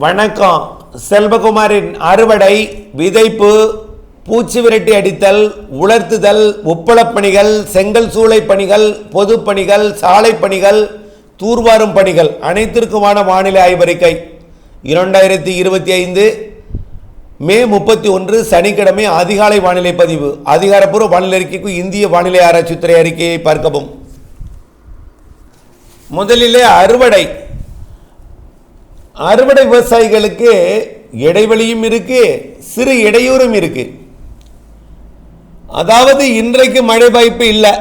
வணக்கம். செல்வகுமாரின் அறுவடை விதைப்பு பூச்சி விரட்டி அடித்தல் உலர்த்துதல் உப்பளப் பணிகள் செங்கல் சூளை பணிகள் பொதுப் பணிகள் சாலை பணிகள் தூர்வாரும் பணிகள் அனைத்திற்குமான வானிலை ஆய்வறிக்கை இரண்டாயிரத்தி இருபத்தி ஐந்து மே முப்பத்தி ஒன்று சனிக்கிழமை அதிகாலை வானிலை பதிவு. அதிகாரப்பூர்வ வானிலை அறிக்கைக்கு இந்திய வானிலை ஆராய்ச்சித்துறை அறிக்கையை பார்க்கவும். முதலிலே அறுவடை. அறுவடை விவசாயிகளுக்கு இடைவெளியும் இருக்கு சிறு இடையூறும் இருக்கு. அதாவது இன்றைக்கு மழை வாய்ப்பு இல்லை.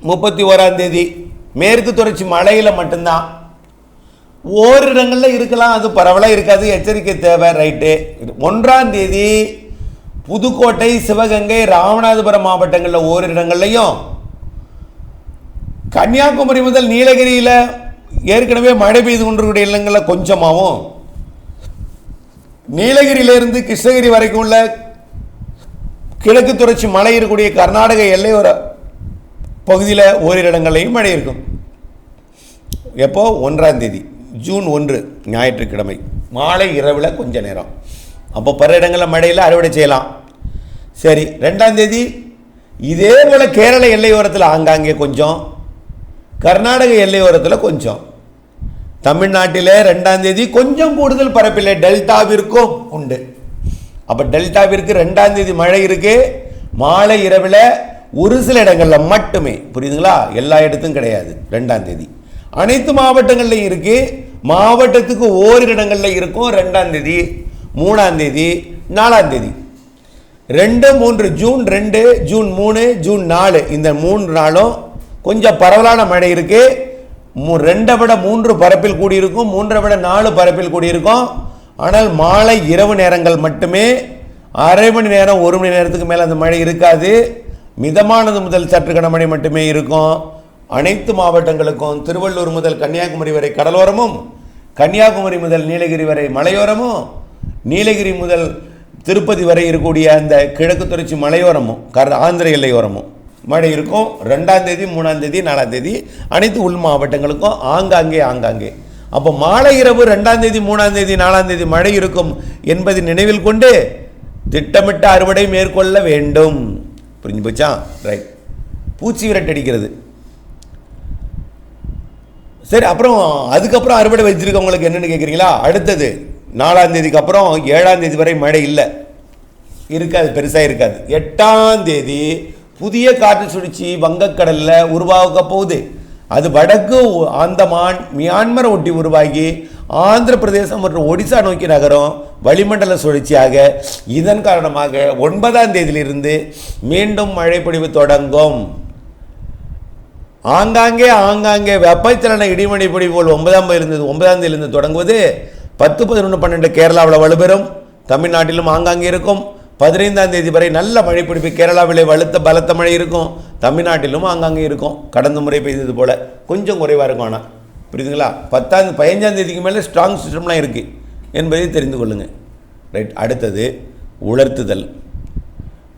முப்பத்தி ஓராம் தேதி. மேற்கு தொடர்ச்சி மழையில மட்டும்தான். ஓரிடங்களில் இருக்கலாம் அது பரவலாக இருக்காது. எச்சரிக்கை தேவை ரைட்டு. ஒன்றாம் தேதி புதுக்கோட்டை சிவகங்கை ராமநாதபுரம் மாவட்டங்களில் ஓரிடங்கள்லையும் கன்னியாகுமரி முதல் நீலகிரியில் ஏற்கனவே மழை பெய்து கொண்டிருக்கிற இல்லங்களில் கொஞ்சமாகவும் நீலகிரியிலிருந்து கிருஷ்ணகிரி வரைக்கும் உள்ள கிழக்கு தொடர்ச்சி மழை இருக்கக்கூடிய கர்நாடக எல்லையோர பகுதியில் ஓரிரு இடங்கள்லையும் மழை இருக்கும். எப்போ? ஒன்றாம் தேதி ஜூன் ஒன்று ஞாயிற்றுக்கிழமை. மாலை இரவில் கொஞ்ச நேரம். அப்போ பிற இடங்களில் மழையில் அறுவடை செய்யலாம். சரி ரெண்டாம் தேதி இதே போல் கேரள எல்லையோரத்தில் ஆங்காங்கே கொஞ்சம் கர்நாடக எல்லையோரத்தில் கொஞ்சம். தமிழ்நாட்டில் ரெண்டாம் தேதி கொஞ்சம் கூடுதல் பரப்பில்லை. டெல்டாவிற்கும் உண்டு. அப்போ டெல்டாவிற்கு ரெண்டாம் தேதி மழை இருக்கு. மாலை இரவில் ஒரு சில இடங்களில் மட்டுமே. புரியுதுங்களா? எல்லா இடத்தும் கிடையாது ரெண்டாம் தேதி. அனைத்து மாவட்டங்கள்லையும் இருக்கு. மாவட்டத்துக்கு ஓரிரு இடங்களில் இருக்கும். ரெண்டாம் தேதி மூணாம் தேதி நாலாம் தேதி. ரெண்டு மூன்று ஜூன் ரெண்டு ஜூன் மூணு ஜூன் நாலு. இந்த மூன்று நாளும் கொஞ்சம் பரவலான மழை இருக்கு. ரெண்டை விட மூன்று பரப்பில் கூடியிருக்கும் மூன்றை விட நாலு பரப்பில் கூடியிருக்கும். ஆனால் மாலை இரவு நேரங்கள் மட்டுமே அரை மணி நேரம் ஒரு மணி நேரத்துக்கு மேலே அந்த மழை இருக்காது. மிதமானது முதல் சற்று கனமழை மட்டுமே இருக்கும். அனைத்து மாவட்டங்களுக்கும் திருவள்ளூர் முதல் கன்னியாகுமரி வரை கடலோரமும் கன்னியாகுமரி முதல் நீலகிரி வரை மலையோரமும் நீலகிரி முதல் திருப்பதி வரை இருக்கக்கூடிய அந்த கிழக்கு தொடர்ச்சி மலையோரமும் கர் ஆந்திர எல்லையோரமும். மழை இருக்கும். ரெண்டாம் தேதி மூணாம் தேதி நாலாம் தேதி. அனைத்து உள் மாவட்டங்களுக்கும் ஆங்காங்கே ஆங்காங்கே. அப்போ மாலை இரவு ரெண்டாம் தேதி மூணாம் தேதி நாலாம் தேதி மழை இருக்கும் என்பதை நினைவில் கொண்டு திட்டமிட்ட அறுவடை மேற்கொள்ள வேண்டும். புரிஞ்சு போச்சா? ரைட் பூச்சி விரட்டடிக்கிறது சரி அப்புறம் அதுக்கப்புறம் அறுவடை வச்சிருக்கவங்களுக்கு என்னென்னு கேட்குறீங்களா அடுத்தது நாலாம் தேதிக்கு அப்புறம் ஏழாம் தேதி வரை மழை இல்லை. இருக்காது பெருசாக இருக்காது. எட்டாம் தேதி புதிய காற்று சுழற்சி வங்கக்கடலில் உருவாக போகுது. அது வடக்கு ஆந்தமான் மியான்மரை ஒட்டி உருவாகி ஆந்திர பிரதேசம் மற்றும் ஒடிசா நோக்கி நகரம் வளிமண்டல சுழற்சியாக. இதன் காரணமாக ஒன்பதாம் தேதியிலிருந்து மீண்டும் மழைப்பொழிவு தொடங்கும். ஆங்காங்கே ஆங்காங்கே வெப்பச்சலன இடிமணி பொடி போல் ஒன்பதாம் இருந்தது ஒன்பதாம் தேதியிலிருந்து தொடங்குவது பத்து பதினொன்று பன்னெண்டு கேரளாவில் வலுப்பெறும். தமிழ்நாட்டிலும் ஆங்காங்கே இருக்கும். பதினைந்தாம் தேதி வரை நல்ல மழை பிடிப்பு கேரளாவிலே வலுத்த பலத்த மழை இருக்கும். தமிழ்நாட்டிலும் அங்கங்கே இருக்கும். கடந்த முறை பெய்தது போல் கொஞ்சம் குறைவாக இருக்கும் ஆனால் புரியுதுங்களா? பத்தாம் பதினஞ்சாம் தேதிக்கு மேலே ஸ்ட்ராங் சிஸ்டம்லாம் இருக்குது என்பதை தெரிந்து கொள்ளுங்கள் ரைட் அடுத்தது உலர்த்துதல்.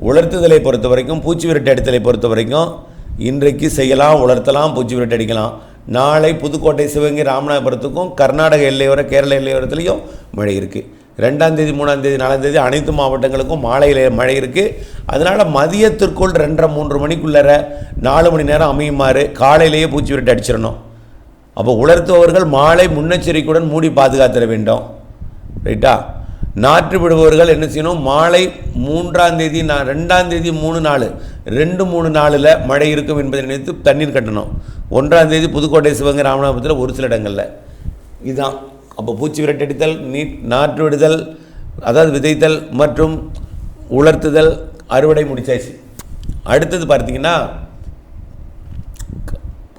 உலர்த்துதலை பொறுத்த வரைக்கும் பூச்சி விரட்டு அடித்தலை பொறுத்த வரைக்கும் இன்றைக்கு செய்யலாம் உலர்த்தலாம் பூச்சி விரட்டு அடிக்கலாம். நாளை புதுக்கோட்டை சிவகங்கை ராமநாதபுரத்துக்கும் கர்நாடக எல்லையோர கேரள எல்லையோரத்துலேயும் மழை இருக்குது ரெண்டாம் தேதி மூணாம் தேதி நாலாம் தேதி அனைத்து மாவட்டங்களுக்கும் மாலையில் மழை இருக்குது அதனால் மதியத்திற்குள் ரெண்டரை மூன்று மணிக்குள்ளர நாலு மணி நேரம் அமையுமாறு காலையிலேயே பூச்சி விரட்டு அடிச்சிடணும். அப்போ உலர்த்துபவர்கள் மாலை முன்னெச்சரிக்கையுடன் மூடி பாதுகாத்திட வேண்டும். ரைட்டா? நாற்று விடுபவர்கள் என்ன செய்யணும்? மாலை மூன்றாம் தேதி நான் ரெண்டாம் தேதி மூணு நாள் ரெண்டு மூணு நாளில் மழை இருக்கும் என்பதை நினைத்து தண்ணீர் கட்டணும். ஒன்றாம் தேதி புதுக்கோட்டை சிவகங்கை ராமநாதபுரத்தில் ஒரு சில இடங்களில். இதுதான் அப்போ பூச்சி விரட்டடித்தல் நீ நாற்று விடுதல் அதாவது விதைத்தல் மற்றும் உலர்த்துதல் அறுவடை முடிச்சாச்சு. அடுத்தது பார்த்தீங்கன்னா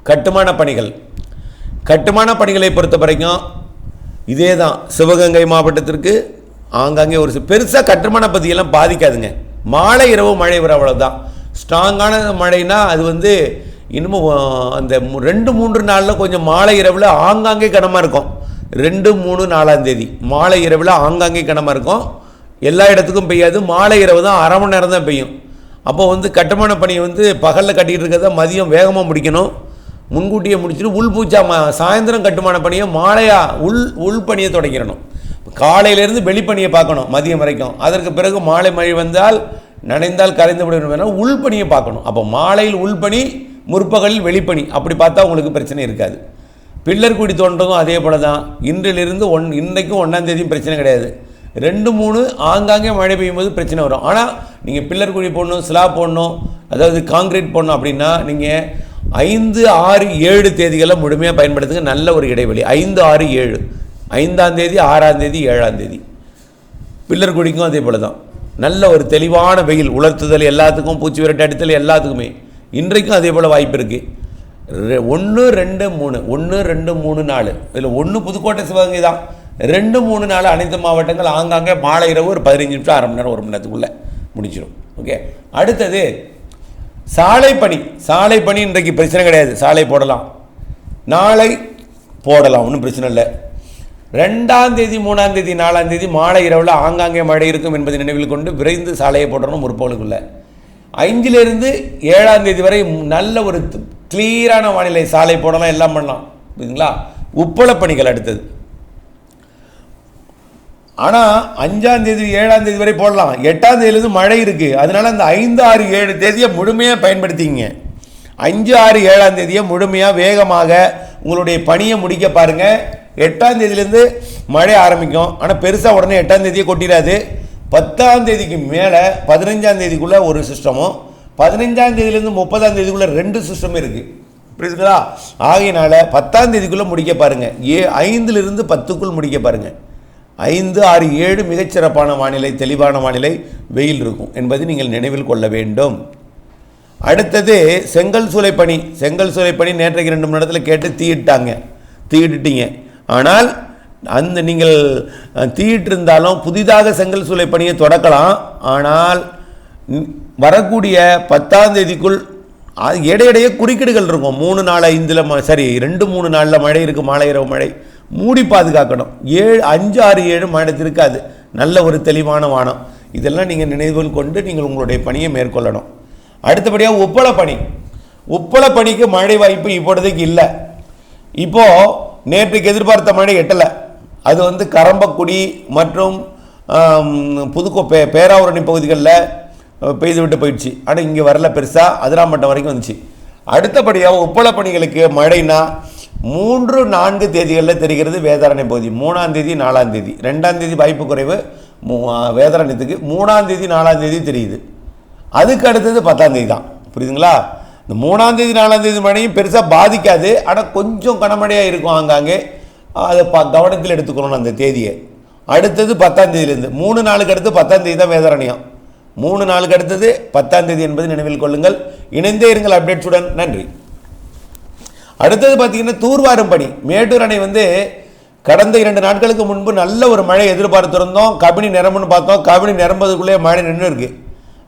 கட்டுமான பணிகள். கட்டுமான பணிகளை பொறுத்த வரைக்கும் இதே தான் சிவகங்கை மாவட்டத்திற்கு ஆங்காங்கே ஒரு பெருசாக கட்டுமான பகுதியெல்லாம் பாதிக்காதுங்க. மாலை இரவு மழை வர அவ்வளோதான் ஸ்ட்ராங்கான மழைனா அது வந்து இன்னமும் அந்த ரெண்டு மூன்று நாளில் கொஞ்சம் மாலை இரவில் ஆங்காங்கே கனமாக இருக்கும். ரெண்டு மூணு நாலாம் தேதி. மாலை இரவில் ஆங்காங்கே கனமாக இருக்கும். எல்லா இடத்துக்கும் பெய்யாது. மாலை இரவு தான் அரை மணி நேரம் தான் பெய்யும். அப்போ வந்து கட்டுமான பணியை வந்து பகலில் கட்டிக்கிட்டு இருக்கிறத மதியம் வேகமாக முடிக்கணும். முன்கூட்டியே முடிச்சுட்டு உள் பூச்சா ம சாயந்தரம் கட்டுமான பணியை மாலையாக உள் உள் பணியை தொடங்கிடணும். காலையிலேருந்து வெளிப்பணியை பார்க்கணும் மதியம் வரைக்கும். அதற்கு பிறகு மாலை மழை வந்தால் நனைந்தால் கரைந்து விடணும் உள்பணியை பார்க்கணும். அப்போ மாலையில் உள்பணி முற்பகலில் வெளிப்பணி. அப்படி பார்த்தா உங்களுக்கு பிரச்சனை இருக்காது. பில்லர் குடி தோன்றதும் அதே போல தான் இன்றிலிருந்து ஒன் இன்றைக்கும் ஒன்றாம் தேதியும் பிரச்சனை கிடையாது. ரெண்டு மூணு ஆங்காங்கே மழை பெய்யும் போது பிரச்சனை வரும். ஆனால் நீங்கள் பில்லர் குழி போடணும் ஸ்லாப் போடணும் அதாவது காங்கிரீட் போடணும் அப்படின்னா நீங்கள் ஐந்து ஆறு ஏழு தேதிகளை முழுமையாக பயன்படுத்துங்க. நல்ல ஒரு இடைவெளி. ஐந்து ஆறு ஏழு. ஐந்தாம் தேதி ஆறாம் தேதி ஏழாம் தேதி. பில்லர் குடிக்கும் அதே போல தான் நல்ல ஒரு தெளிவான வெயில் உலர்த்துதல் எல்லாத்துக்கும் பூச்சி விரட்டு அடித்தல் எல்லாத்துக்குமே. இன்றைக்கும் அதே போல் வாய்ப்பு இருக்குது ஒன்று ரெண்டு மூணு. ஒன்று ரெண்டு மூணு நாலு. இதில் ஒன்று புதுக்கோட்டை சிவகங்கை தான். ரெண்டு மூணு நாலு அனைத்து மாவட்டங்கள் ஆங்காங்கே மாலை இரவு ஒரு பதினஞ்சு நிமிஷம் அரை மணி நேரம் ஒரு மணி நேரத்துக்குள்ளே முடிச்சிடும் ஓகே? அடுத்தது சாலை பணி. சாலை பணி இன்றைக்கு பிரச்சனை கிடையாது. சாலை போடலாம். நாளை போடலாம். ஒன்றும் பிரச்சனை இல்லை. ரெண்டாம் தேதி மூணாம் தேதி நாலாம் தேதி மாலை இரவில் ஆங்காங்கே மழை இருக்கும் என்பதை நினைவில் கொண்டு விரைந்து சாலையை போடணும் முற்போலுக்குள்ளே ஐந்திலிருந்து ஏழாம் தேதி வரை நல்ல ஒரு கிளியரான வானிலை சாலை போடலாம் எல்லாம் பண்ணலாம். புரியுதுங்களா? உப்பள பணிகள் அடுத்தது. ஆனால் அஞ்சாம் தேதி ஏழாம் தேதி வரை போடலாம். எட்டாம் தேதியிலேருந்து மழை இருக்குது அதனால அந்த ஐந்து ஆறு ஏழு தேதியை முழுமையாக பயன்படுத்திங்க அஞ்சு ஆறு ஏழாம் தேதியை முழுமையாக வேகமாக உங்களுடைய பணியை முடிக்க பாருங்கள் எட்டாம் தேதியிலேருந்து மழை ஆரம்பிக்கும். ஆனால் பெருசாக உடனே எட்டாம் தேதியை கொட்டிடாது. பத்தாம் தேதிக்கு மேலே பதினஞ்சாம் தேதிக்குள்ளே ஒரு சிஸ்டமும் பதினஞ்சாம் தேதியிலேருந்து முப்பதாம் தேதிக்குள்ளே ரெண்டு சிஸ்டமும் இருக்குது புரியுதுங்களா? ஆகையினால பத்தாம் தேதிக்குள்ளே முடிக்க பாருங்கள் ஏ ஐந்துலேருந்து பத்துக்குள் முடிக்க பாருங்கள் ஐந்து ஆறு ஏழு மிகச்சிறப்பான வானிலை தெளிவான வானிலை வெயில் இருக்கும் என்பதை நீங்கள் நினைவில் கொள்ள வேண்டும். அடுத்தது செங்கல் சூளை பணி செங்கல் சூளை பணி நேற்றைக்கு ரெண்டு மணி நேரத்தில் கேட்டு தீயிட்டாங்க. தீயிட்டுட்டீங்க. ஆனால் அந்த நீங்கள் தீயிட்டு இருந்தாலும் புதிதாக செங்கல் சூளை பணியை தொடக்கலாம். ஆனால் வரக்கூடிய பத்தாம் தேதிக்குள் அது இடையிடையே குறுக்கீடுகள் இருக்கும். மூணு நாள் ஐந்தில் சரி ரெண்டு மூணு நாளில் மழை இருக்குது மாலை இரவு மழை. மூடி பாதுகாக்கணும். ஏழு அஞ்சு ஆறு ஏழு மழை இருக்காது. நல்ல ஒரு தெளிவான வானம். இதெல்லாம் நீங்கள் நினைவில் கொண்டு நீங்கள் உங்களுடைய பணியை மேற்கொள்ளணும். அடுத்தபடியாக உப்பள பணி. உப்பள பணிக்கு மழை வாய்ப்பு இப்பொழுதைக்கு இல்லை. இப்போது நேற்றுக்கு எதிர்பார்த்த மழை எட்டலை. அது வந்து கரம்பக்குடி மற்றும் புதுக்கோப்பே புதுக்கோ பே பகுதிகளில் பெய்து விட்டு போயிடுச்சு. ஆனால் இங்கே வரல பெருசாக அதிராமட்டம் வரைக்கும் வந்துச்சு. அடுத்தபடியாக உப்பள பணிகளுக்கு மழைனா மூன்று நான்கு தேதிகளில் தெரிகிறது வேதாரண்ய பகுதி. மூணாம் தேதி நாலாம் தேதி. ரெண்டாம் தேதி வாய்ப்பு குறைவு. மூ- வேதாரண்யத்துக்கு மூணாம் தேதி நாலாம் தேதி தெரியுது. அதுக்கு அடுத்தது பத்தாம் தேதி தான். புரியுதுங்களா? இந்த மூணாம் தேதி நாலாம் தேதி மழையும் பெருசாக பாதிக்காது. ஆனால் கொஞ்சம் கனமழையாக இருக்கும் ஆங்காங்கே. அதை ப கவனத்தில் எடுத்துக்கணும் அந்த தேதியை. அடுத்தது பத்தாம் தேதியிலேருந்து. மூணு நாளுக்கு அடுத்து பத்தாம் தேதி தான் வேதாரண்யம் மூணு நாளுக்கு அடுத்தது பத்தாம் தேதி என்பது நினைவில் கொள்ளுங்கள். இணைந்தே இருங்கள் அப்டேட்ஸுடன். நன்றி. அடுத்தது பார்த்தீங்கன்னா தூர்வாரும் பணி. மேட்டூர் அணை வந்து கடந்த இரண்டு நாட்களுக்கு முன்பு நல்ல ஒரு மழை எதிர்பார்த்திருந்தோம். கபினி நிரம்புன்னு பார்த்தோம். கபினி நிரம்புறதுக்குள்ளே மழை நின்று இருக்கு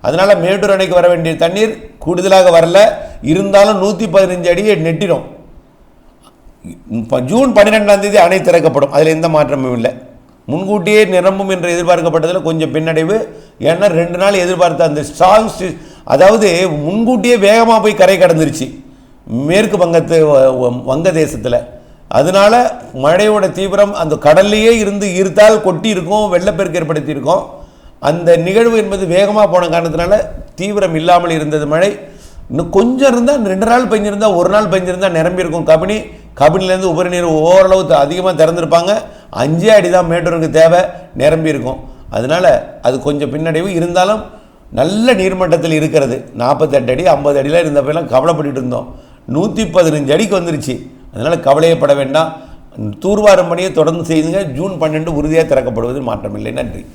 அதனால் மேட்டூர் அணைக்கு வர வேண்டிய தண்ணீர் கூடுதலாக வரல. இருந்தாலும் நூற்றி பதினஞ்சு அடியை நெட்டிடும் இப்போ ஜூன் பன்னிரெண்டாம் தேதி அணை திறக்கப்படும். அதில் எந்த மாற்றமும் இல்லை. முன்கூட்டியே நிரம்பும் என்று எதிர்பார்க்கப்பட்டதில் கொஞ்சம் பின்னடைவு. ஏன்னா ரெண்டு நாள் எதிர்பார்த்த அந்த ஸ்ட்ராங் அதாவது முன்கூட்டியே வேகமாக போய் கரை கடந்துருச்சு. மேற்கு வங்கத்து வ- தேசத்தில் வங்கதேசத்தில். அதனால மழையோட தீவிரம் அந்த கடல்லையே இருந்து ஈர்த்தால் கொட்டி இருக்கும் வெள்ளப்பெருக்கு ஏற்படுத்தியிருக்கோம். அந்த நிகழ்வு என்பது வேகமாக போன காரணத்தினால தீவிரம் இல்லாமல் இருந்தது மழை. இன்னும் கொஞ்சம் இருந்தால் ரெண்டு நாள் பெஞ்சிருந்தால் ஒரு நாள் பெஞ்சிருந்தால் நிரம்பியிருக்கும் கபினி. கபினிலேருந்து உபரி நீர் ஓரளவு அதிகமாக திறந்துருப்பாங்க. அஞ்சே அடி தான் மேட்டூருக்கு தேவை. நிரம்பி இருக்கும். அதனால அது கொஞ்சம் பின்னடைவு. இருந்தாலும் நல்ல நீர்மட்டத்தில் இருக்கிறது. நாற்பத்தெட்டு அடி ஐம்பது அடியில் இருந்தப்பெல்லாம் கவலைப்பட்டுட்டு இருந்தோம். நூற்றி பதினஞ்சு அடிக்கு வந்துருச்சு. அதனால் கவலையப்பட வேண்டாம். தூர்வாரும் பணியை தொடர்ந்து செய்துங்க. ஜூன் பன்னெண்டு உறுதியாக திறக்கப்படுவது மாற்றமில்லை. நன்றி.